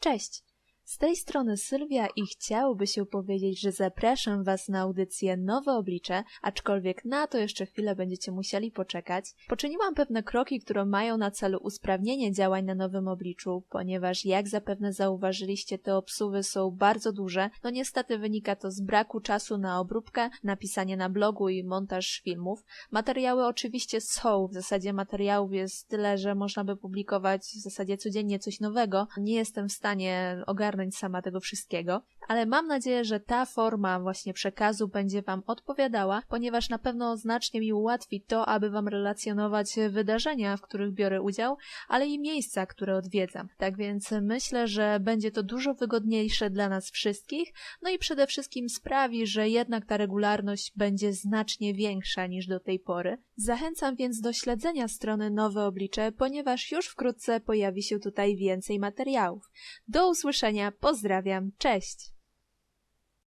Cześć! Z tej strony Sylwia i chciałoby się powiedzieć, że zapraszam Was na audycję Nowe Oblicze, aczkolwiek na to jeszcze chwilę będziecie musieli poczekać. Poczyniłam pewne kroki, które mają na celu usprawnienie działań na nowym obliczu, ponieważ jak zapewne zauważyliście, te obsuwy są bardzo duże. No niestety wynika to z braku czasu na obróbkę, napisanie na blogu i montaż filmów. Materiały oczywiście są, w zasadzie materiałów jest tyle, że można by publikować w zasadzie codziennie coś nowego. Nie jestem w stanie ogarnąć sama tego wszystkiego, ale mam nadzieję, że ta forma właśnie przekazu będzie Wam odpowiadała, ponieważ na pewno znacznie mi ułatwi to, aby Wam relacjonować wydarzenia, w których biorę udział, ale i miejsca, które odwiedzam. Tak więc myślę, że będzie to dużo wygodniejsze dla nas wszystkich, no i przede wszystkim sprawi, że jednak ta regularność będzie znacznie większa niż do tej pory. Zachęcam więc do śledzenia strony Nowe Oblicze, ponieważ już wkrótce pojawi się tutaj więcej materiałów. Do usłyszenia, pozdrawiam, cześć!